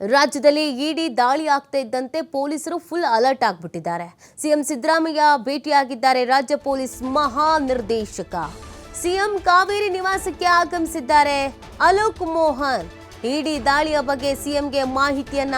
ರಾಜ್ಯದಲ್ಲಿ ಇಡಿ ದಾಳಿ ಆಗ್ತಾ ಇದ್ದಂತೆ ಪೊಲೀಸರು ಫುಲ್ ಅಲರ್ಟ್ ಆಗಿಬಿಟ್ಟಿದ್ದಾರೆ. ಸಿಎಂ ಸಿದ್ದರಾಮಯ್ಯ ಭೇಟಿಯಾಗಿದ್ದಾರೆ. ರಾಜ್ಯ ಪೊಲೀಸ್ ಮಹಾ ನಿರ್ದೇಶಕ ಸಿಎಂ ಕಾವೇರಿ ನಿವಾಸಕ್ಕೆ ಆಗಮಿಸಿದ್ದಾರೆ. ಅಲೋಕ್ ಮೋಹನ್. ಇಡಿ ದಾಳಿಯ ಬಗ್ಗೆ ಸಿಎಂಗೆ ಮಾಹಿತಿಯನ್ನ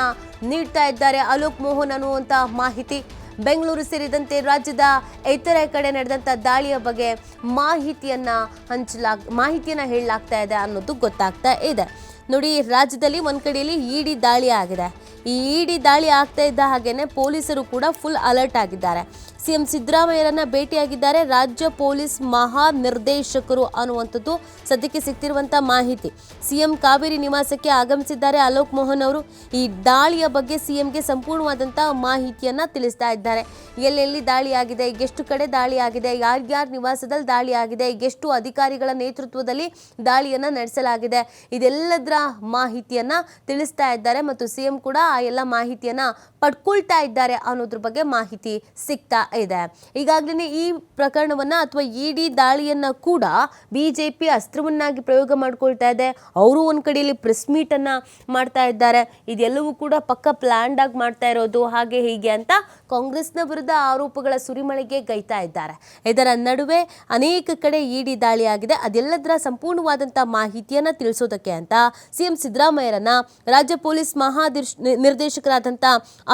ನೀಡ್ತಾ ಇದ್ದಾರೆ. ಅಲೋಕ್ ಮೋಹನ್ ಅನ್ನುವಂತ ಮಾಹಿತಿ ಬೆಂಗಳೂರು ಸೇರಿದಂತೆ ರಾಜ್ಯದ ಇತರೆ ಕಡೆ ನಡೆದಂತ ದಾಳಿಯ ಬಗ್ಗೆ ಮಾಹಿತಿಯನ್ನ ಹಂಚಲಾಗ್, ಮಾಹಿತಿಯನ್ನ ಹೇಳಲಾಗ್ತಾ ಇದೆ ಅನ್ನೋದು ಗೊತ್ತಾಗ್ತಾ ಇದೆ. ನೋಡಿ, ರಾಜ್ಯದಲ್ಲಿ ಒಂದ್ ಕಡೆಯಲ್ಲಿ ಇಡಿ ದಾಳಿ ಆಗಿದೆ. ಈ ಇಡಿ ದಾಳಿ ಆಗ್ತಾ ಇದ್ದ ಹಾಗೇನೆ ಪೊಲೀಸರು ಕೂಡ ಫುಲ್ ಅಲರ್ಟ್ ಆಗಿದ್ದಾರೆ. ಸಿಎಂ ಸಿದ್ದರಾಮಯ್ಯರನ್ನ ಭೇಟಿಯಾಗಿದ್ದಾರೆ. ರಾಜ್ಯ ಪೊಲೀಸ್ ಮಹಾ ನಿರ್ದೇಶಕರು ಅನ್ನುವಂಥದ್ದು ಸದ್ಯಕ್ಕೆ ಸಿಕ್ತಿರುವಂತಹ ಮಾಹಿತಿ. ಸಿಎಂ ಕಾವೇರಿ ನಿವಾಸಕ್ಕೆ ಆಗಮಿಸಿದ್ದಾರೆ ಅಲೋಕ್ ಮೋಹನ್ ಅವರು. ಈ ದಾಳಿಯ ಬಗ್ಗೆ ಸಿಎಂಗೆ ಸಂಪೂರ್ಣವಾದಂತಹ ಮಾಹಿತಿಯನ್ನ ತಿಳಿಸ್ತಾ ಇದ್ದಾರೆ. ಎಲ್ಲೆಲ್ಲಿ ದಾಳಿ ಆಗಿದೆ ಎಷ್ಟು ಕಡೆ ದಾಳಿ ಆಗಿದೆ ಯಾರ್ಯಾರ ನಿವಾಸದಲ್ಲಿ ದಾಳಿ ಆಗಿದೆ ಎಷ್ಟು ಅಧಿಕಾರಿಗಳ ನೇತೃತ್ವದಲ್ಲಿ ದಾಳಿಯನ್ನ ನಡೆಸಲಾಗಿದೆ, ಇದೆಲ್ಲದರ ಮಾಹಿತಿಯನ್ನ ತಿಳಿಸ್ತಾ ಇದ್ದಾರೆ ಮತ್ತು ಸಿಎಂ ಕೂಡ ಆ ಎಲ್ಲ ಮಾಹಿತಿಯನ್ನ ಪಡ್ಕೊಳ್ತಾ ಇದ್ದಾರೆ ಅನ್ನೋದ್ರ ಬಗ್ಗೆ ಮಾಹಿತಿ ಸಿಗ್ತಾ ಇದೆ. ಈಗಾಗಲೇ ಈ ಪ್ರಕರಣವನ್ನ ಅಥವಾ ಇಡಿ ದಾಳಿಯನ್ನ ಕೂಡ ಬಿಜೆಪಿ ಅಸ್ತ್ರವನ್ನಾಗಿ ಪ್ರಯೋಗ ಮಾಡ್ಕೊಳ್ತಾ ಇದೆ. ಅವರು ಒಂದು ಕಡೆಯಲ್ಲಿ ಪ್ರೆಸ್ ಮೀಟ್ ಅನ್ನ ಮಾಡ್ತಾ ಇದ್ದಾರೆ. ಇದೆಲ್ಲವೂ ಕೂಡ ಪಕ್ಕ ಪ್ಲಾನ್ಡ್ ಆಗಿ ಮಾಡ್ತಾ ಇರೋದು ಹಾಗೆ ಹೀಗೆ ಅಂತ ಕಾಂಗ್ರೆಸ್ನ ವಿರುದ್ಧ ಆರೋಪಗಳ ಸುರಿಮಳೆಗೆ ಗೈತಾ ಇದ್ದಾರೆ. ಇದರ ನಡುವೆ ಅನೇಕ ಕಡೆ ಇಡಿ ದಾಳಿ ಆಗಿದೆ. ಅದೆಲ್ಲದರ ಸಂಪೂರ್ಣವಾದಂಥ ಮಾಹಿತಿಯನ್ನ ತಿಳಿಸೋದಕ್ಕೆ ಅಂತ ಸಿಎಂ ಸಿದ್ದರಾಮಯ್ಯರನ್ನ ರಾಜ್ಯ ಪೊಲೀಸ್ ಮಹಾದಿರ್ಶ್ ನಿರ್ದೇಶಕರಾದಂಥ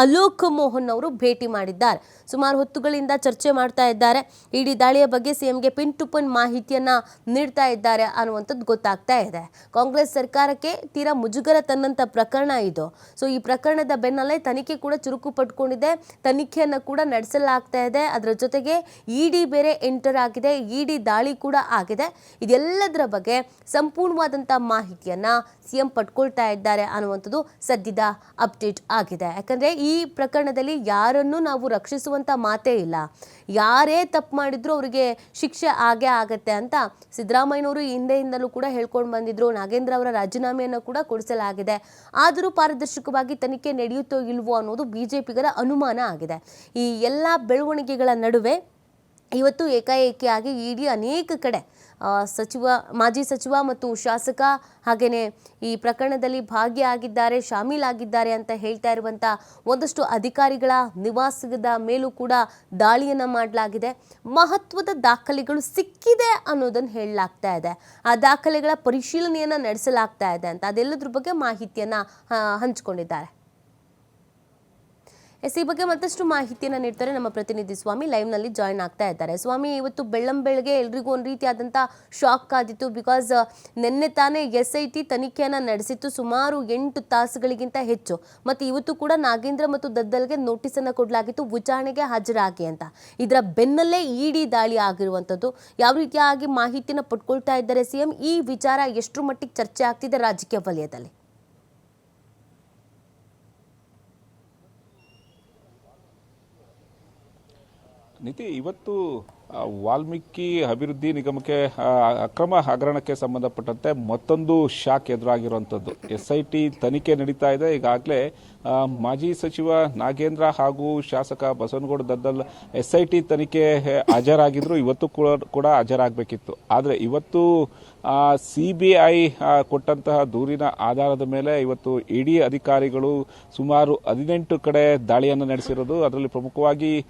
ಅಲೋಕ್ ಮೋಹನ್ ಅವರು ಭೇಟಿ ಮಾಡಿದ್ದಾರೆ. ಸುಮಾರು ಹೊತ್ತುಗಳಿಂದ ಚರ್ಚೆ ಮಾಡ್ತಾ ಇದ್ದಾರೆ. ಇಡಿ ದಾಳಿಯ ಬಗ್ಗೆ ಸಿಎಂಗೆ ಪಿನ್ ಟು ಪಿನ್ ಮಾಹಿತಿಯನ್ನ ನೀಡ್ತಾ ಇದ್ದಾರೆ ಅನ್ನುವಂಥದ್ದು ಗೊತ್ತಾಗ್ತಾ ಇದೆ. ಕಾಂಗ್ರೆಸ್ ಸರ್ಕಾರಕ್ಕೆ ತೀರಾ ಮುಜುಗರ ತನ್ನಂತ ಪ್ರಕರಣ ಇದು. ಸೊ, ಈ ಪ್ರಕರಣದ ಬೆನ್ನಲ್ಲೇ ತನಿಖೆ ಕೂಡ ಚುರುಕು ಪಟ್ಕೊಂಡಿದೆ. ತನಿಖೆಯನ್ನು ಕೂಡ ನಡೆಸಲಾಗ್ತಾ ಇದೆ. ಅದರ ಜೊತೆಗೆ ಇಡಿ ಬೇರೆ ಎಂಟರ್ ಆಗಿದೆ. ಇಡಿ ದಾಳಿ ಕೂಡ ಆಗಿದೆ. ಇದೆಲ್ಲದರ ಬಗ್ಗೆ ಸಂಪೂರ್ಣವಾದಂಥ ಮಾಹಿತಿಯನ್ನ ಸಿಎಂ ಪಡ್ಕೊಳ್ತಾ ಇದ್ದಾರೆ ಅನ್ನುವಂಥದ್ದು ಸದ್ಯದ ಅಪ್ಡೇಟ್ ಆಗಿದೆ. ಯಾಕಂದ್ರೆ ಈ ಪ್ರಕರಣದಲ್ಲಿ ಯಾರನ್ನು ನಾವು ರಕ್ಷಿಸುವಂತ ಮಾತೇ ಇಲ್ಲ. ಯಾರೇ ತಪ್ಪು ಮಾಡಿದ್ರು ಅವರಿಗೆ ಶಿಕ್ಷೆ ಆಗೇ ಆಗತ್ತೆ ಅಂತ ಸಿದ್ದರಾಮಯ್ಯನವರು ಹಿಂದೆಯಿಂದಲೂ ಕೂಡ ಹೇಳ್ಕೊಂಡು ಬಂದಿದ್ರು. ನಾಗೇಂದ್ರ ಅವರ ರಾಜೀನಾಮೆಯನ್ನು ಕೂಡ ಕೊಡಿಸಲಾಗಿದೆ. ಆದರೂ ಪಾರದರ್ಶಕವಾಗಿ ತನಿಖೆ ನಡೆಯುತ್ತೋ ಇಲ್ವೋ ಅನ್ನೋದು ಬಿಜೆಪಿಗರ ಅನುಮಾನ ಆಗಿದೆ. ಈ ಎಲ್ಲ ಬೆಳವಣಿಗೆಗಳ ನಡುವೆ ಇವತ್ತು ಏಕಾಏಕಿಯಾಗಿ ಇಡೀ ಅನೇಕ ಕಡೆ ಸಚಿವ, ಮಾಜಿ ಸಚಿವ ಮತ್ತು ಶಾಸಕ ಹಾಗೆಯೇ ಈ ಪ್ರಕರಣದಲ್ಲಿ ಭಾಗಿಯಾಗಿದ್ದಾರೆ, ಶಾಮೀಲಾಗಿದ್ದಾರೆ ಅಂತ ಹೇಳ್ತಾ ಇರುವಂಥ ಒಂದಷ್ಟು ಅಧಿಕಾರಿಗಳ ನಿವಾಸದ ಮೇಲೂ ಕೂಡ ದಾಳಿಯನ್ನು ಮಾಡಲಾಗಿದೆ. ಮಹತ್ವದ ದಾಖಲೆಗಳು ಸಿಕ್ಕಿದೆ ಅನ್ನೋದನ್ನು ಹೇಳಲಾಗ್ತಾ ಇದೆ. ಆ ದಾಖಲೆಗಳ ಪರಿಶೀಲನೆಯನ್ನು ನಡೆಸಲಾಗ್ತಾ ಇದೆ ಅಂತ ಅದೆಲ್ಲದ್ರ ಬಗ್ಗೆ ಮಾಹಿತಿಯನ್ನು ಹಂಚಿಕೊಂಡಿದ್ದಾರೆ. ಎಸ್ ಈ ಬಗ್ಗೆ ಮತ್ತಷ್ಟು ಮಾಹಿತಿಯನ್ನು ನೀಡ್ತಾರೆ ನಮ್ಮ ಪ್ರತಿನಿಧಿ ಸ್ವಾಮಿ. ಲೈವ್ನಲ್ಲಿ ಜಾಯ್ನ್ ಆಗ್ತಾ ಇದ್ದಾರೆ. ಸ್ವಾಮಿ, ಇವತ್ತು ಬೆಳ್ಳಂ ಬೆಳಗ್ಗೆ ಎಲ್ರಿಗೂ ಒಂದು ರೀತಿಯಾದಂಥ ಶಾಕ್ ಆದಿತ್ತು ಬಿಕಾಸ್, ನಿನ್ನೆ ತಾನೇ ಎಸ್ ಐ ಟಿ ತನಿಖೆಯನ್ನು ನಡೆಸಿತ್ತು. ಸುಮಾರು ಎಂಟು ತಾಸುಗಳಿಗಿಂತ ಹೆಚ್ಚು. ಮತ್ತು ಇವತ್ತು ಕೂಡ ನಾಗೇಂದ್ರ ಮತ್ತು ದದ್ದಲ್ಗೆ ನೋಟಿಸ್ ಅನ್ನು ಕೊಡಲಾಗಿತ್ತು. ವಿಚಾರಣೆಗೆ ಹಾಜರಾಗಿ ಅಂತ. ಇದರ ಬೆನ್ನಲ್ಲೇ ಇಡಿ ದಾಳಿ ಆಗಿರುವಂಥದ್ದು ಯಾವ ರೀತಿಯಾಗಿ ಮಾಹಿತಿನ ಪಡ್ಕೊಳ್ತಾ ಇದ್ದಾರೆ ಸಿಎಂ? ಈ ವಿಚಾರ ಎಷ್ಟು ಮಟ್ಟಿಗೆ ಚರ್ಚೆ ಆಗ್ತಿದೆ ರಾಜಕೀಯ ವಲಯದಲ್ಲಿ? ನಿತಿ ಇವತ್ತು ಆ, ವಾಲ್ಮೀಕಿ ಅಭಿವೃದ್ಧಿ ನಿಗಮಕ್ಕೆ ಅಕ್ರಮ ಹಗರಣಕ್ಕೆ ಸಂಬಂಧಪಟ್ಟಂತೆ ಮತ್ತೊಂದು ಶಾಕ್ ಎದುರಾಗಿರುವಂಥದ್ದು. ಎಸ್ ಐ ಟಿ ತನಿಖೆ ನಡೀತಾ ಇದೆ. ಈಗಾಗಲೇ ಮಾಜಿ ಸಚಿವ ನಾಗೇಂದ್ರ ಹಾಗೂ ಶಾಸಕ Basavanagouda Daddal S I T ತನಿಖೆ ಹಾಜರಾಗಿದ್ರು. ಇವತ್ತು ಕೂಡ- ಕೂಡ ಹಾಜರಾಗಬೇಕಿತ್ತು. ಆದರೆ ಇವತ್ತು ಸಿ ಬಿ ಐ ಕೊಟ್ಟಂತಹ ದೂರಿನ ಆಧಾರದ ಮೇಲೆ ಇವತ್ತು ಇಡಿ ಅಧಿಕಾರಿಗಳು ಸುಮಾರು ಹದಿನೆಂಟು ಕಡೆ ದಾಳಿಯನ್ನು ನಡೆಸಿರೋದು. ಅದರಲ್ಲಿ ಪ್ರಮುಖವಾಗಿ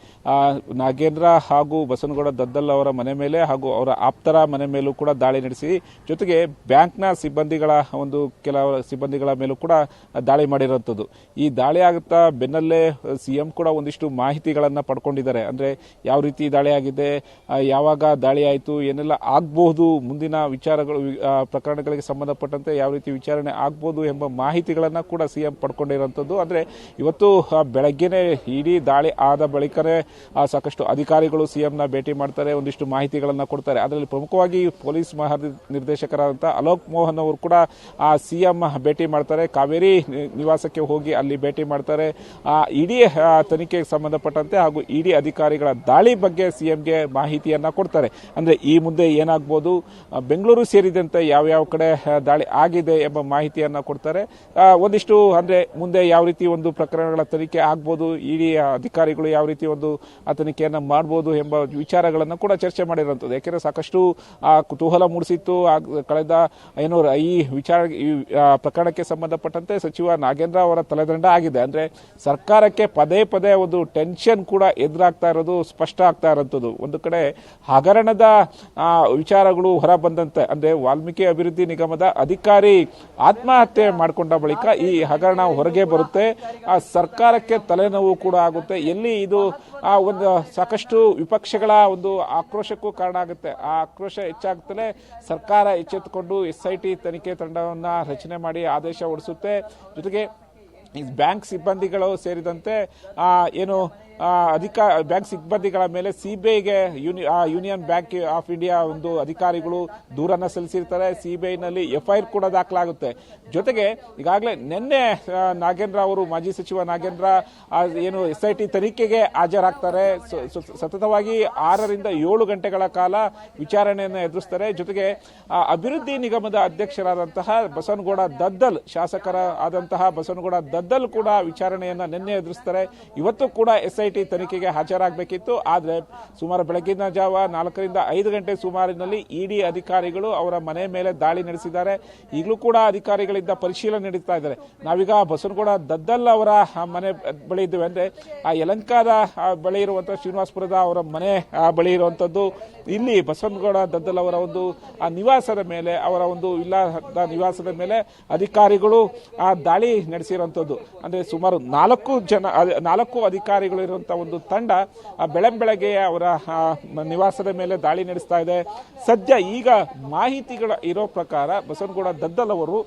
ನಾಗೇಂದ್ರ ಹಾಗೂ ಬಸವನಗೌಡ ದದ್ದಲ್ ಅವರ ಮನೆ ಮೇಲೆ ಹಾಗೂ ಅವರ ಆಪ್ತರ ಮನೆ ಮೇಲೂ ಕೂಡ ದಾಳಿ ನಡೆಸಿ, ಜೊತೆಗೆ ಬ್ಯಾಂಕ್ನ ಸಿಬ್ಬಂದಿಗಳ ಒಂದು ಕೆಲ ಸಿಬ್ಬಂದಿಗಳ ಮೇಲೂ ಕೂಡ ದಾಳಿ ಮಾಡಿರುವಂಥದ್ದು. ಈ ದಾಳಿ ಆಗುತ್ತಾ ಬೆನ್ನಲ್ಲೇ ಸಿಎಂ ಕೂಡ ಒಂದಿಷ್ಟು ಮಾಹಿತಿಗಳನ್ನು ಪಡ್ಕೊಂಡಿದ್ದಾರೆ. ಅಂದರೆ ಯಾವ ರೀತಿ ದಾಳಿ ಆಗಿದೆ ಯಾವಾಗ ದಾಳಿ ಆಯಿತು, ಏನೆಲ್ಲ ಆಗಬಹುದು, ಮುಂದಿನ ವಿಚಾರಗಳು ಪ್ರಕರಣಗಳಿಗೆ ಸಂಬಂಧಪಟ್ಟಂತೆ ಯಾವ ರೀತಿ ವಿಚಾರಣೆ ಆಗ್ಬೋದು ಎಂಬ ಮಾಹಿತಿಗಳನ್ನು ಕೂಡ ಸಿಎಂ ಪಡ್ಕೊಂಡಿರುವಂಥದ್ದು. ಅಂದ್ರೆ ಇವತ್ತು ಬೆಳಗ್ಗೆನೇ ಇಡೀ ದಾಳಿ ಆದ ಬಳಿಕನೇ ಸಾಕಷ್ಟು ಅಧಿಕಾರಿಗಳು ಸಿಎಂನ ಭೇಟಿ ಮಾಡ್ತಾರೆ, ಒಂದಿಷ್ಟು ಮಾಹಿತಿಗಳನ್ನು ಕೊಡ್ತಾರೆ. ಅದರಲ್ಲಿ ಪ್ರಮುಖವಾಗಿ ಪೊಲೀಸ್ ಮಹಾ ನಿರ್ದೇಶಕರಾದಂಥ ಅಲೋಕ್ ಮೋಹನ್ ಅವರು ಕೂಡ ಆ ಸಿಎಂ ಭೇಟಿ ಮಾಡ್ತಾರೆ. ಕಾವೇರಿ ನಿವಾಸಕ್ಕೆ ಹೋಗಿ ಅಲ್ಲಿ ಭೇಟಿ ಮಾಡ್ತಾರೆ. ಆ ಇಡೀ ತನಿಖೆಗೆ ಸಂಬಂಧಪಟ್ಟಂತೆ ಹಾಗೂ ಇಡಿ ಅಧಿಕಾರಿಗಳ ದಾಳಿ ಬಗ್ಗೆ ಸಿ ಎಂಗೆ ಮಾಹಿತಿಯನ್ನು ಕೊಡ್ತಾರೆ. ಅಂದರೆ ಈ ಮುಂದೆ ಏನಾಗ್ಬೋದು? ಬೆಂಗಳೂರು ಸೇರಿದಂತೆ ಯಾವ್ಯಾವ ಕಡೆ ದಾಳಿ ಆಗಿದೆ ಎಂಬ ಮಾಹಿತಿಯನ್ನು ಕೊಡ್ತಾರೆ. ಒಂದಿಷ್ಟು ಅಂದರೆ ಮುಂದೆ ಯಾವ ರೀತಿ ಒಂದು ಪ್ರಕರಣಗಳ ತನಿಖೆ ಆಗ್ಬೋದು? ಇಡಿ ಅಧಿಕಾರಿಗಳು ಯಾವ ರೀತಿ ಒಂದು ಆ ತನಿಖೆಯನ್ನು ಮಾಡ್ಬೋದು ಎಂಬ ವಿಚಾರಗಳನ್ನ ಕೂಡ ಚರ್ಚೆ ಮಾಡಿರುವಂಥದ್ದು. ಯಾಕೆಂದರೆ ಸಾಕಷ್ಟು ಆ, ಕುತೂಹಲ ಮೂಡಿಸಿತ್ತು. ಕಳೆದ ಏನೋ ಈ ವಿಚಾರ ಈ ಪ್ರಕರಣಕ್ಕೆ ಸಂಬಂಧಪಟ್ಟಂತೆ ಸಚಿವ ನಾಗೇಂದ್ರ ಅವರ ತಲೆದಂಡ ಆಗಿದೆ. ಅಂದ್ರೆ ಸರ್ಕಾರಕ್ಕೆ ಪದೇ ಪದೇ ಒಂದು ಟೆನ್ಷನ್ ಕೂಡ ಎದುರಾಗ್ತಾ ಇರೋದು ಸ್ಪಷ್ಟ ಆಗ್ತಾ ಇರೋಂಥದ್ದು. ಒಂದು ಕಡೆ ಹಗರಣದ ವಿಚಾರಗಳು ಹೊರ ಬಂದಂತೆ ಅಂದ್ರೆ ವಾಲ್ಮೀಕಿ ಅಭಿವೃದ್ಧಿ ನಿಗಮದ ಅಧಿಕಾರಿ ಆತ್ಮಹತ್ಯೆ ಮಾಡಿಕೊಂಡ ಬಳಿಕ ಈ ಹಗರಣ ಹೊರಗೆ ಬರುತ್ತೆ. ಆ ಸರ್ಕಾರಕ್ಕೆ ತಲೆನೋವು ಕೂಡ ಆಗುತ್ತೆ. ಎಲ್ಲಿ ಇದು ಒಂದು ಸಾಕಷ್ಟು ವಿಪಕ್ಷಗಳ ಒಂದು ಆಕ್ರೋಶಕ್ಕೂ ಕಾರಣ ಆಗುತ್ತೆ. ಆ ಆಕ್ರೋಶ ಹೆಚ್ಚಾಗ್ತಲೇ ಸರ್ಕಾರ ಎಚ್ಚೆತ್ತುಕೊಂಡು ಎಸ್ ಐ ಟಿ ತನಿಖೆ ತಂಡವನ್ನು ರಚನೆ ಮಾಡಿ ಆದೇಶ ಹೊಡಿಸುತ್ತೆ ಜೊತೆಗೆ ಈ ಬ್ಯಾಂಕ್ ಸಿಬ್ಬಂದಿಗಳು ಸೇರಿದಂತೆ ಏನು ಅಧಿಕ ಬ್ಯಾಂಕ್ ಸಿಬ್ಬಂದಿಗಳ ಮೇಲೆ ಸಿಬಿಐಗೆ ಯೂನಿ ಆ, ಯೂನಿಯನ್ ಬ್ಯಾಂಕ್ ಆಫ್ ಇಂಡಿಯಾ ಒಂದು ಅಧಿಕಾರಿಗಳು ದೂರನ್ನ ಸಲ್ಲಿಸಿರ್ತಾರೆ. ಸಿಬಿಐನಲ್ಲಿ ಆರ್ ಕೂಡ ದಾಖಲಾಗುತ್ತೆ. ಜೊತೆಗೆ ಈಗಾಗಲೇ ನಿನ್ನೆ ನಾಗೇಂದ್ರ ಅವರು ಮಾಜಿ ಸಚಿವ ನಾಗೇಂದ್ರ ಏನು ಎಸ್ ಐ ಟಿ ತನಿಖೆಗೆ ಹಾಜರಾಗ್ತಾರೆ. ಸ- ಸ- ಸತತವಾಗಿ ಆರರಿಂದ ಏಳು ಗಂಟೆಗಳ ಕಾಲ ವಿಚಾರಣೆಯನ್ನು ಎದುರಿಸ್ತಾರೆ. ಜೊತೆಗೆ ಅಭಿವೃದ್ಧಿ ನಿಗಮದ ಅಧ್ಯಕ್ಷರಾದಂತಹ ಬಸವನಗೌಡ ದದ್ದಲ್ ಶಾಸಕರ ಆದಂತಹ ಬಸವನಗೌಡ ದದ್ದಲ್ ಕೂಡ ವಿಚಾರಣೆಯನ್ನು ನಿನ್ನೆ ಎದುರಿಸ್ತಾರೆ. ಇವತ್ತು ಕೂಡ ಎಸ್ ಐ ಟಿ ತನಿಖೆಗೆ ಹಾಜರಾಗಬೇಕಿತ್ತು. ಆದರೆ ಸುಮಾರು ಬೆಳಗಿನ ಜಾವ ನಾಲ್ಕರಿಂದ ಐದು ಗಂಟೆ ಸುಮಾರಿನಲ್ಲಿ ಇಡಿ ಅಧಿಕಾರಿಗಳು ಅವರ ಮನೆ ಮೇಲೆ ದಾಳಿ ನಡೆಸಿದ್ದಾರೆ. ಈಗಲೂ ಕೂಡ ಅಧಿಕಾರಿಗಳಿಂದ ಪರಿಶೀಲನೆ ನಡೀತಾ ಇದ್ದಾರೆ. ನಾವೀಗ ಬಸವನಗೌಡ ದದ್ದಲ್ ಅವರ ಮನೆ ಬಳಿ ಇದ್ದೇವೆ. ಅಂದರೆ ಆ ಯಲಂಕಾದ ಬಳಿ ಇರುವಂಥ ಶ್ರೀನಿವಾಸಪುರದ ಅವರ ಮನೆ ಬಳಿ ಇರುವಂಥದ್ದು ಇಲ್ಲಿ ಬಸವನಗೌಡ ದದ್ದಲ್ ಅವರ ಒಂದು ಆ ನಿವಾಸದ ಮೇಲೆ, ಅವರ ಒಂದು ಇಲ್ಲದ ನಿವಾಸದ ಮೇಲೆ ಅಧಿಕಾರಿಗಳು ಆ ದಾಳಿ ನಡೆಸಿರುವಂಥದ್ದು ಅಂದರೆ ಸುಮಾರು ನಾಲ್ಕು ಜನ, ನಾಲ್ಕು ಅಧಿಕಾರಿಗಳು ಇರುವಂತಹ ಒಂದು ತಂಡ ಆ ಬೆಳಂಬೆಳಗ್ಗೆ ಅವರ ನಿವಾಸದ ಮೇಲೆ ದಾಳಿ ನಡೆಸ್ತಾ ಇದೆ. ಸದ್ಯ ಈಗ ಮಾಹಿತಿಗಳ ಇರೋ ಪ್ರಕಾರ ಬಸವನಗೌಡ ದದ್ದಲ್ ಅವರು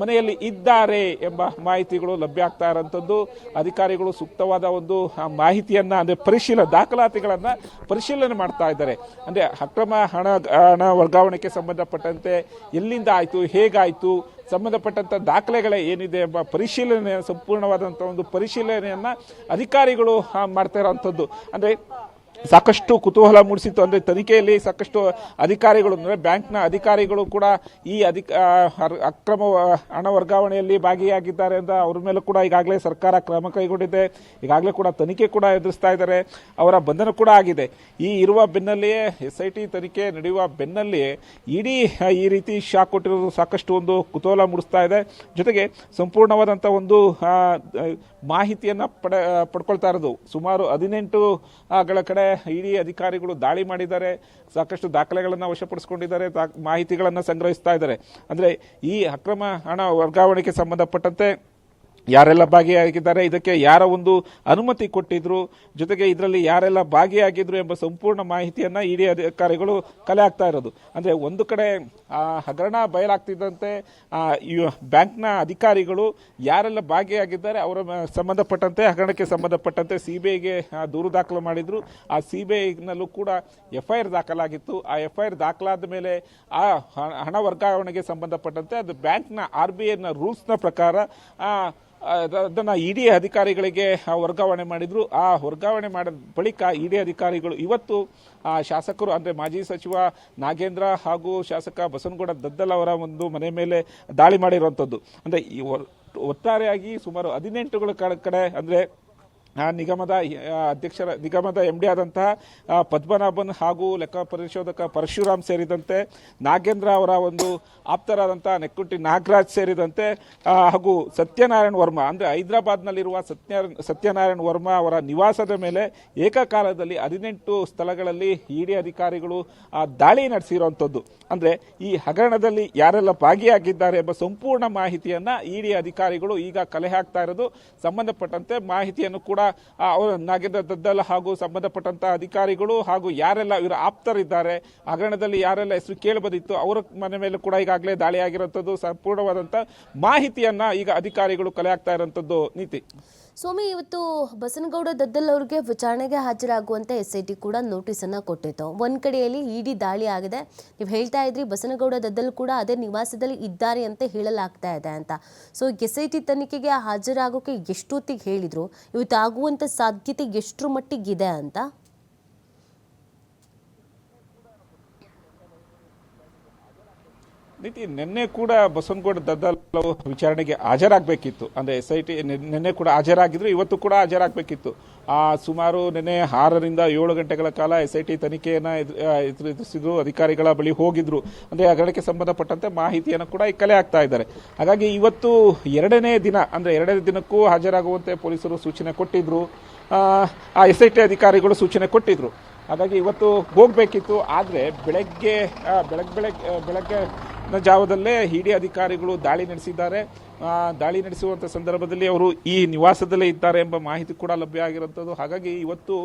ಮನೆಯಲ್ಲಿ ಇದ್ದಾರೆ ಎಂಬ ಮಾಹಿತಿಗಳು ಲಭ್ಯ ಆಗ್ತಾ ಇರೋಂಥದ್ದು ಅಧಿಕಾರಿಗಳು ಸೂಕ್ತವಾದ ಒಂದು ಮಾಹಿತಿಯನ್ನ, ಅಂದ್ರೆ ಪರಿಶೀಲನೆ ದಾಖಲಾತಿಗಳನ್ನ ಪರಿಶೀಲನೆ ಮಾಡ್ತಾ ಇದ್ದಾರೆ. ಅಂದ್ರೆ ಅಕ್ರಮ ಹಣ ಹಣ ವರ್ಗಾವಣೆಗೆ ಸಂಬಂಧಪಟ್ಟಂತೆ ಎಲ್ಲಿಂದ ಆಯ್ತು, ಹೇಗಾಯ್ತು ಸಂಬಂಧಪಟ್ಟಂತ ದಾಖಲೆಗಳ ಏನಿದೆ ಎಂಬ ಪರಿಶೀಲನೆ ಸಂಪೂರ್ಣವಾದಂಥ ಒಂದು ಪರಿಶೀಲನೆಯನ್ನು ಅಧಿಕಾರಿಗಳು ಮಾಡ್ತಾ ಇರೋವಂಥದ್ದು. ಅಂದ್ರೆ ಸಾಕಷ್ಟು ಕುತೂಹಲ ಮೂಡಿಸಿತ್ತು. ಅಂದರೆ ತನಿಖೆಯಲ್ಲಿ ಸಾಕಷ್ಟು ಅಧಿಕಾರಿಗಳು, ಅಂದರೆ ಬ್ಯಾಂಕ್ನ ಅಧಿಕಾರಿಗಳು ಕೂಡ ಈ ಅಧಿಕ ಅಕ್ರಮ ಹಣ ವರ್ಗಾವಣೆಯಲ್ಲಿ ಭಾಗಿಯಾಗಿದ್ದಾರೆ ಅಂತ ಅವ್ರ ಮೇಲೂ ಕೂಡ ಈಗಾಗಲೇ ಸರ್ಕಾರ ಕ್ರಮ ಕೈಗೊಂಡಿದೆ. ಈಗಾಗಲೇ ಕೂಡ ತನಿಖೆ ಕೂಡ ಎದುರಿಸ್ತಾ ಇದ್ದಾರೆ. ಅವರ ಬಂಧನ ಕೂಡ ಆಗಿದೆ. ಈ ಇರುವ ಬೆನ್ನಲ್ಲಿಯೇ ಎಸ್ ಐ ಟಿ ತನಿಖೆ ನಡೆಯುವ ಬೆನ್ನಲ್ಲಿಯೇ ಇಡೀ ಈ ರೀತಿ ಶಾಕ್ ಕೊಟ್ಟಿರೋದು ಸಾಕಷ್ಟು ಒಂದು ಕುತೂಹಲ ಮೂಡಿಸ್ತಾ ಇದೆ. ಜೊತೆಗೆ ಸಂಪೂರ್ಣವಾದಂಥ ಒಂದು ಮಾಹಿತಿಯನ್ನು ಪಡೆ, ಪಡ್ಕೊಳ್ತಾ ಇರೋದು ಸುಮಾರು ಹದಿನೆಂಟು ಗಳ ಕಡೆ ಇಡೀ ಅಧಿಕಾರಿಗಳು ದಾಳಿ ಮಾಡಿದ್ದಾರೆ, ಸಾಕಷ್ಟು ದಾಖಲೆಗಳನ್ನು ವಶಪಡಿಸಿಕೊಂಡಿದ್ದಾರೆ ಮಾಹಿತಿಗಳನ್ನು ಸಂಗ್ರಹಿಸ್ತಾ ಇದ್ದಾರೆ. ಅಂದರೆ ಈ ಅಕ್ರಮ ಹಣ ವರ್ಗಾವಣೆಗೆ ಸಂಬಂಧಪಟ್ಟಂತೆ ಯಾರೆಲ್ಲ ಭಾಗಿಯಾಗಿದ್ದಾರೆ, ಇದಕ್ಕೆ ಯಾರ ಒಂದು ಅನುಮತಿ ಕೊಟ್ಟಿದ್ರು, ಜೊತೆಗೆ ಇದರಲ್ಲಿ ಯಾರೆಲ್ಲ ಭಾಗಿಯಾಗಿದ್ರು ಎಂಬ ಸಂಪೂರ್ಣ ಮಾಹಿತಿಯನ್ನ ಇಡಿ ಅಧಿಕಾರಿಗಳು ಕಲೆ ಹಾಕ್ತಾ ಇರೋದು. ಅಂದ್ರೆ ಒಂದು ಕಡೆ, ಆ, ಹಗರಣ ಬಯಲಾಗ್ತಿದ್ದಂತೆ ಬ್ಯಾಂಕ್ನ ಅಧಿಕಾರಿಗಳು ಯಾರೆಲ್ಲ ಭಾಗಿಯಾಗಿದ್ದಾರೆ, ಅವರ ಸಂಬಂಧಪಟ್ಟಂತೆ, ಹಗರಣಕ್ಕೆ ಸಂಬಂಧಪಟ್ಟಂತೆ ಸಿಬಿಐಗೆ ದೂರು ದಾಖಲು ಮಾಡಿದ್ರು. ಆ ಸಿಬಿಐನಲ್ಲೂ ಕೂಡ ಎಫ್ಐಆರ್ ದಾಖಲಾಗಿತ್ತು. ಆ ಎಫ್ಐಆರ್ ದಾಖಲಾದ ಮೇಲೆ ಆ ಹಣ ವರ್ಗಾವಣೆಗೆ ಸಂಬಂಧಪಟ್ಟಂತೆ ಅದು ಬ್ಯಾಂಕ್ನ ಆರ್ ಬಿ ಐನ ರೂಲ್ಸ್ನ ಪ್ರಕಾರ ಆ ಇ ಡಿ ಅಧಿಕಾರಿಗಳಿಗೆ ವರ್ಗಾವಣೆ ಮಾಡಿದ್ರು. ಆ ವರ್ಗಾವಣೆ ಮಾಡಿದ ಬಳಿಕ ಇಡಿ ಅಧಿಕಾರಿಗಳು ಇವತ್ತು, ಆ, ಶಾಸಕರು, ಅಂದ್ರೆ ಮಾಜಿ ಸಚಿವ ನಾಗೇಂದ್ರ ಹಾಗೂ ಶಾಸಕ ಬಸನಗೌಡ ದದ್ದಲ್ ಅವರ ಒಂದು ಮನೆ ಮೇಲೆ ದಾಳಿ ಮಾಡಿರುವಂಥದ್ದು ಅಂದ್ರೆ ಒಟ್ಟಾರೆಯಾಗಿ ಸುಮಾರು ಹದಿನೆಂಟುಗಳ ಕಡೆ- ಅಂದ್ರೆ ಆ, ನಿಗಮದ ಅಧ್ಯಕ್ಷರ, ನಿಗಮದ ಎಂ ಡಿ ಆದಂತಹ ಪದ್ಮನಾಭನ್ ಹಾಗೂ ಲೆಕ್ಕ ಪರಿಶೋಧಕ ಪರಶುರಾಮ್ ಸೇರಿದಂತೆ ನಾಗೇಂದ್ರ ಅವರ ಒಂದು ಆಪ್ತರಾದಂತಹ ನೆಕ್ಕುಂಟಿ ನಾಗರಾಜ್ ಸೇರಿದಂತೆ ಹಾಗೂ ಸತ್ಯನಾರಾಯಣ ವರ್ಮಾ, ಅಂದ್ರೆ ಹೈದರಾಬಾದ್ನಲ್ಲಿರುವ ಸತ್ಯ, ಸತ್ಯನಾರಾಯಣ ವರ್ಮಾ ಅವರ ನಿವಾಸದ ಮೇಲೆ ಏಕಕಾಲದಲ್ಲಿ ಹದಿನೆಂಟು ಸ್ಥಳಗಳಲ್ಲಿ ಇಡಿ ಅಧಿಕಾರಿಗಳು ದಾಳಿ ನಡೆಸಿರುವಂಥದ್ದು. ಅಂದ್ರೆ ಈ ಹಗರಣದಲ್ಲಿ ಯಾರೆಲ್ಲ ಭಾಗಿಯಾಗಿದ್ದಾರೆ ಎಂಬ ಸಂಪೂರ್ಣ ಮಾಹಿತಿಯನ್ನ ಇಡಿ ಅಧಿಕಾರಿಗಳು ಈಗ ಕಲೆ ಹಾಕ್ತಾ ಇರೋದು, ಸಂಬಂಧಪಟ್ಟಂತೆ ಮಾಹಿತಿಯನ್ನು ಕೂಡ ಅವರು ನಾಗೇಂದ್ರ ದದ್ದಲ್ ಹಾಗೂ ಸಂಬಂಧಪಟ್ಟಂತಹ ಅಧಿಕಾರಿಗಳು ಹಾಗೂ ಯಾರೆಲ್ಲ ಇವರ ಆಪ್ತರಿದ್ದಾರೆ, ಹಗರಣದಲ್ಲಿ ಯಾರೆಲ್ಲ ಹೆಸರು ಕೇಳಬಂದಿತ್ತು, ಅವರ ಮನೆ ಮೇಲೆ ಕೂಡ ಈಗಾಗಲೇ ದಾಳಿಯಾಗಿರುವಂಥದ್ದು ಸಂಪೂರ್ಣವಾದಂಥ ಮಾಹಿತಿಯನ್ನು ಈಗ ಅಧಿಕಾರಿಗಳು ಕಲೆ ಹಾಕ್ತಾ ಇರುವಂತದ್ದು ನೀತಿ. ಸ್ವಾಮಿ, ಇವತ್ತು ಬಸನಗೌಡ ದದ್ದಲ್ ಅವ್ರಿಗೆ ವಿಚಾರಣೆಗೆ ಹಾಜರಾಗುವಂತೆ ಎಸ್ ಐ ಟಿ ಕೂಡ ನೋಟಿಸನ್ನು ಕೊಟ್ಟಿತ್ತು. ಒಂದು ಕಡೆಯಲ್ಲಿ ಇಡಿ ದಾಳಿ ಆಗಿದೆ. ನೀವು ಹೇಳ್ತಾ ಇದ್ರಿ, ಬಸನಗೌಡ ದದ್ದಲ್ ಕೂಡ ಅದೇ ನಿವಾಸದಲ್ಲಿ ಇದ್ದಾರೆ ಅಂತ ಹೇಳಲಾಗ್ತಾ ಇದೆ ಅಂತ. ಸೊ ಎಸ್ ಐ ಟಿ ತನಿಖೆಗೆ ಹಾಜರಾಗೋಕೆ ಎಷ್ಟೊತ್ತಿಗೆ ಹೇಳಿದ್ರು? ಆಗುವಂಥ ಸಾಧ್ಯತೆ ಎಷ್ಟರ ಇದೆ ಅಂತ? ನೀತಿ ನಿನ್ನೆ ಕೂಡ ಬಸವನಗೌಡ ದದ್ದಲ್ ವಿಚಾರಣೆಗೆ ಹಾಜರಾಗಬೇಕಿತ್ತು. ಅಂದರೆ ಎಸ್ ಐ ಟಿ ನಿನ್ನೆ ಕೂಡ ಹಾಜರಾಗಿದ್ರು ಇವತ್ತು ಕೂಡ ಹಾಜರಾಗಬೇಕಿತ್ತು. ಆ ಸುಮಾರು ನಿನ್ನೆ ಆರರಿಂದ ಏಳು ಗಂಟೆಗಳ ಕಾಲ ಎಸ್ ಐ ಟಿ ತನಿಖೆಯನ್ನು ಎದು- ಎದುರು- ಎದುರಿಸಿದ್ರು ಅಧಿಕಾರಿಗಳ ಬಳಿ ಹೋಗಿದ್ರು. ಅಂದರೆ ಹಗರಣಕ್ಕೆ ಸಂಬಂಧಪಟ್ಟಂತೆ ಮಾಹಿತಿಯನ್ನು ಕೂಡ ಈ ಕಲೆ ಆಗ್ತಾ ಇದ್ದಾರೆ. ಹಾಗಾಗಿ ಇವತ್ತು ಎರಡನೇ ದಿನ ಅಂದರೆ ಎರಡನೇ ದಿನಕ್ಕೂ ಹಾಜರಾಗುವಂತೆ ಪೊಲೀಸರು ಸೂಚನೆ ಕೊಟ್ಟಿದ್ರು. ಆ, ಎಸ್ ಐ ಟಿ ಅಧಿಕಾರಿಗಳು ಸೂಚನೆ ಕೊಟ್ಟಿದ್ರು. ಹಾಗಾಗಿ ಇವತ್ತು ಹೋಗಬೇಕಿತ್ತು. ಆದರೆ ಬೆಳಗ್ಗೆ ಬೆಳಗ್ಗೆ ಬೆಳಗ್ಗೆ ಬೆಳಗ್ಗೆ ಜಾವದಲ್ಲೇ ಇಡಿ ಅಧಿಕಾರಿಗಳು ದಾಳಿ ನಡೆಸಿದ್ದಾರೆ. ದಾಳಿ ನಡೆಸುವಂಥ ಸಂದರ್ಭದಲ್ಲಿ ಅವರು ಈ ನಿವಾಸದಲ್ಲೇ ಇದ್ದಾರೆ ಎಂಬ ಮಾಹಿತಿ ಕೂಡ ಲಭ್ಯ ಆಗಿರುವಂಥದ್ದು ಹಾಗಾಗಿ ಇವತ್ತು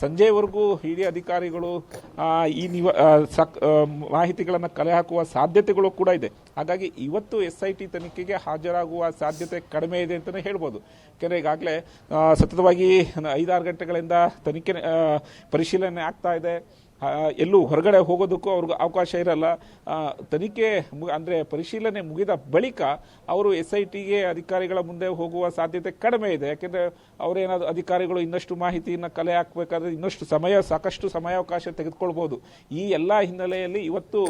ಸಂಜೆವರೆಗೂ ಇಡಿ ಅಧಿಕಾರಿಗಳು ಈ ನಿವ ಸಕ್ ಮಾಹಿತಿಗಳನ್ನು ಕಲೆ ಹಾಕುವ ಸಾಧ್ಯತೆಗಳು ಕೂಡ ಇದೆ. ಹಾಗಾಗಿ ಇವತ್ತು ಎಸ್ ಐ ಟಿ ತನಿಖೆಗೆ ಹಾಜರಾಗುವ ಸಾಧ್ಯತೆ ಕಡಿಮೆ ಇದೆ ಅಂತಲೇ ಹೇಳ್ಬೋದು. ಯಾಕೆಂದರೆ ಈಗಾಗಲೇ ಸತತವಾಗಿ ಐದಾರು ಗಂಟೆಗಳಿಂದ ತನಿಖೆ ಪರಿಶೀಲನೆ ಆಗ್ತಾ ಇದೆ. ಎಲ್ಲೂ ಹೊರಗಡೆ ಹೋಗೋದಕ್ಕೂ ಅವ್ರಿಗೆ ಅವಕಾಶ ಇರಲ್ಲ. ತನಿಖೆ ಅಂದರೆ ಅಂದ್ರೆ ಪರಿಶೀಲನೆ ಮುಗಿದ ಬಳಿಕ ಅವರು ಎಸ್ ಐ ಟಿಗೆ ಅಧಿಕಾರಿಗಳ ಮುಂದೆ ಹೋಗುವ ಸಾಧ್ಯತೆ ಕಡಿಮೆ ಇದೆ. ಯಾಕೆಂದರೆ ಅವರೇನಾದರೂ ಅಧಿಕಾರಿಗಳು ಇನ್ನಷ್ಟು ಮಾಹಿತಿಯನ್ನು ಕಲೆ ಹಾಕಬೇಕಾದ್ರೆ ಇನ್ನಷ್ಟು ಸಮಯ ಸಾಕಷ್ಟು ಸಮಯಾವಕಾಶ ತೆಗೆದುಕೊಳ್ಬೋದು. ಈ ಎಲ್ಲ ಹಿನ್ನೆಲೆಯಲ್ಲಿ ಇವತ್ತು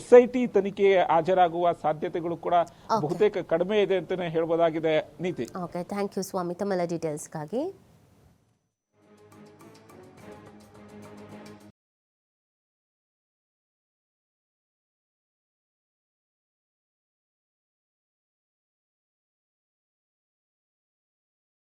ಎಸ್ ಐ ಟಿ ತನಿಖೆಗೆ ಹಾಜರಾಗುವ ಸಾಧ್ಯತೆಗಳು ಕೂಡ ಬಹುತೇಕ ಕಡಿಮೆ ಇದೆ ಅಂತಲೇ ಹೇಳ್ಬೋದಾಗಿದೆ. ನೀತಿ. ಓಕೆ ಥ್ಯಾಂಕ್ ಯು ಸ್ವಾಮಿ. ತಮ್ಮೆಲ್ಲ ಡೀಟೇಲ್ಸ್ಗಾಗಿ